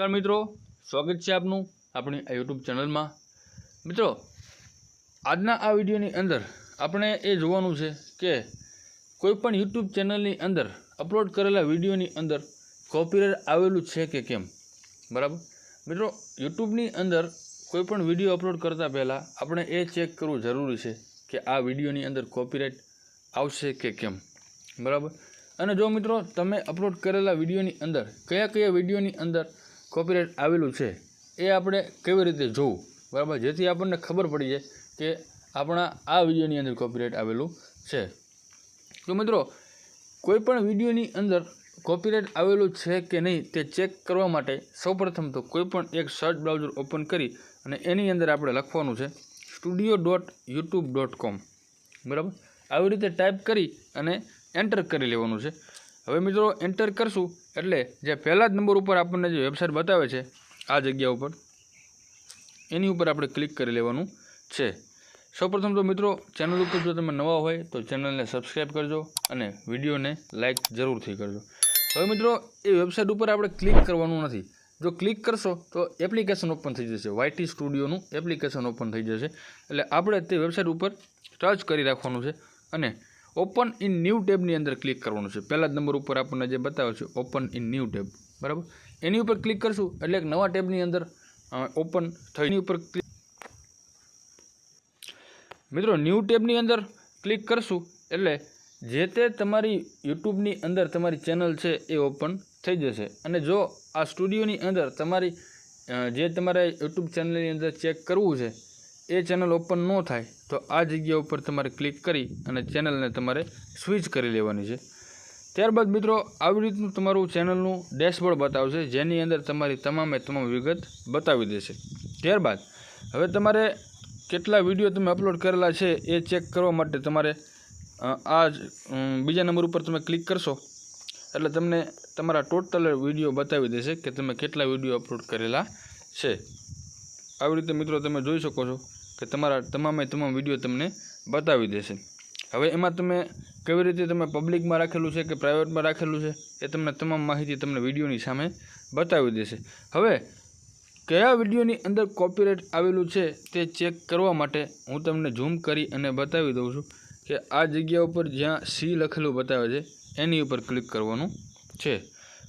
નમસ્કાર મિત્રો, સ્વાગત છે આપનું આપણી આ યુટ્યુબ ચેનલમાં. મિત્રો, આજના આ વિડીયોની અંદર આપણે એ જોવાનું છે કે કોઈપણ યુટ્યુબ ચેનલની અંદર અપલોડ કરેલા વિડીયોની અંદર કોપીરાઇટ આવેલું છે કે કેમ? બરાબર? મિત્રો યુટ્યુબની અંદર કોઈપણ વીડિયો અપલોડ કરતાં પહેલાં આપણે એ ચેક કરવું જરૂરી છે કે આ વિડીયોની અંદર કોપીરાઇટ આવશે કે કેમ? બરાબર? અને જો મિત્રો, તમે અપલોડ કરેલા વિડીયોની અંદર કયા કયા વિડીયોની અંદર કોપીરાઇટ આવેલું છે, એ આપણે કેવી રીતે જોવું? બરાબર? જેથી આપણને ખબર પડી જાય કે આપણા આ વિડીયોની અંદર કોપીરાઇટ આવેલું છે. તો મિત્રો, કોઈપણ વિડીયોની અંદર કોપીરાઇટ આવેલું છે કે નહીં તે ચેક કરવા માટે સૌપ્રથમ તો કોઈપણ એક સર્ચ બ્રાઉઝર ઓપન કરી અને એની અંદર આપણે લખવાનું છે studio dot YouTube dot com. બરાબર? આવી રીતે ટાઈપ કરી અને એન્ટર કરી લેવાનું છે. હવે મિત્રો એન્ટર કરશું. એટલે જે પહેલા જ નંબર ઉપર આપણને જે વેબસાઇટ બતાવે છે, આ જગ્યા ઉપર, એની ઉપર આપણે ક્લિક કરી લેવાનું છે. સૌપ્રથમ તો મિત્રો ચેનલ ઉપર જો તમે નવા હોય, તો ચેનલને સબસ્ક્રાઈબ કરજો અને વિડીયોને લાઇક જરૂરથી કરજો. હવે મિત્રો, એ વેબસાઇટ ઉપર આપણે ક્લિક કરવાનું નથી. જો ક્લિક કરશો, તો એપ્લિકેશન ઓપન થઈ જશે. વાયટી સ્ટુડિયોનું એપ્લિકેશન ઓપન થઈ જશે. એટલે આપણે તે વેબસાઇટ ઉપર ટચ કરી રાખવાનું છે અને ઓપન ઇન ન્યૂ ટેબની અંદર ક્લિક કરવાનું છે. પહેલા જ નંબર ઉપર આપણને જે બતાવે છે, ઓપન ઇન ન્યૂ ટેબ. બરાબર? એની ઉપર ક્લિક કરશું એટલે એક નવા ટેબની અંદર ઓપન થઈ ઉપર ક્લિક મિત્રો, ન્યૂ ટેબની અંદર ક્લિક કરશું એટલે જે તે તમારી યુટ્યુબની અંદર તમારી ચેનલ છે એ ઓપન થઈ જશે. અને જો આ સ્ટુડિયોની અંદર તમારી જે તમારે યુટ્યુબ ચેનલની અંદર ચેક કરવું છે એ ચેનલ ઓપન ન થાય તો આ જગ્યા ઉપર તમારે ક્લિક કરી અને ચેનલને તમારે સ્વિચ કરી લેવાની છે. ત્યારબાદ મિત્રો, આવી રીતનું તમારું ચેનલનું ડેશબોર્ડ બતાવશે, જેની અંદર તમારી તમામે તમામ વિગત બતાવી દેશે. ત્યારબાદ, હવે તમારે કેટલા વીડિયો તમે અપલોડ કરેલા છે એ ચેક કરવા માટે તમારે આ બીજા નંબર ઉપર તમે ક્લિક કરશો. એટલે તમને તમારા ટોટલ વીડિયો બતાવી દેશે કે તમે કેટલા વીડિયો અપલોડ કરેલા છે. આવી રીતે મિત્રો તમે જોઈ શકો છો. કે તમારા તમામે તમામ વીડિયો તમને બતાવી દેશે. હવે એમાં તમે કેવી રીતે તમે પબ્લિકમાં રાખેલું છે કે પ્રાઇવેટમાં રાખેલું છે, એ તમને તમામ માહિતી તમને વિડીયોની સામે બતાવી દેશે. હવે, કયા વિડીયોની અંદર કોપીરાઇટ આવેલું છે તે ચેક કરવા માટે હું તમને ઝૂમ કરી અને બતાવી દઉં છું કે આ જગ્યા ઉપર જ્યાં સી લખેલું બતાવે છે, એની ઉપર ક્લિક કરવાનું છે.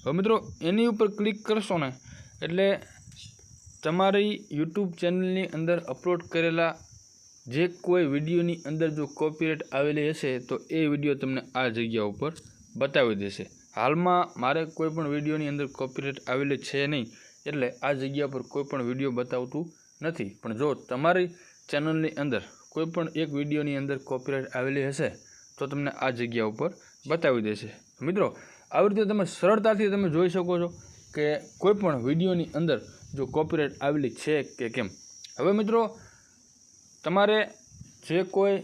હવે મિત્રો, એની ઉપર ક્લિક કરશો ને, એટલે તમારી યુટ્યુબ ચેનલની અંદર અપલોડ કરેલા જે કોઈ વિડીયોની અંદર જો કોપીરાઇટ આવેલી હશે, તો એ વીડિયો તમને આ જગ્યા ઉપર બતાવી દેશે. હાલમાં મારે કોઈ પણ વિડીયોની અંદર કોપીરાઇટ આવેલી છે નહીં, એટલે આ જગ્યા પર કોઈ પણ વીડિયો બતાવતું નથી. પણ જો તમારી ચેનલની અંદર કોઈ પણ એક વિડીયોની અંદર કોપીરાઇટ આવેલી હશે, તો તમને આ જગ્યા ઉપર બતાવી દેશે. મિત્રો, આવી રીતે તમે સરળતાથી તમે જોઈ શકો છો કે કોઈપણ વિડીયોની અંદર જો કોપીરાઇટ આવેલી છે કે કેમ? હવે મિત્રો, તમારે જે કોઈ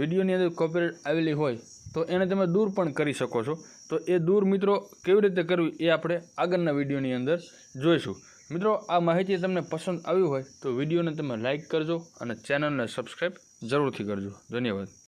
વિડીયોની અંદર કોપીરાઇટ આવેલી હોય, તો એને તમે દૂર પણ કરી શકો છો. તો એ દૂર મિત્રો કેવી રીતે કરવી એ આપણે આગળના વિડીયોની અંદર જોઈશું. મિત્રો, આ માહિતી તમને પસંદ આવી હોય તો વિડીયોને તમે લાઇક કરજો અને ચેનલને સબસ્ક્રાઈબ જરૂરથી કરજો. ધન્યવાદ.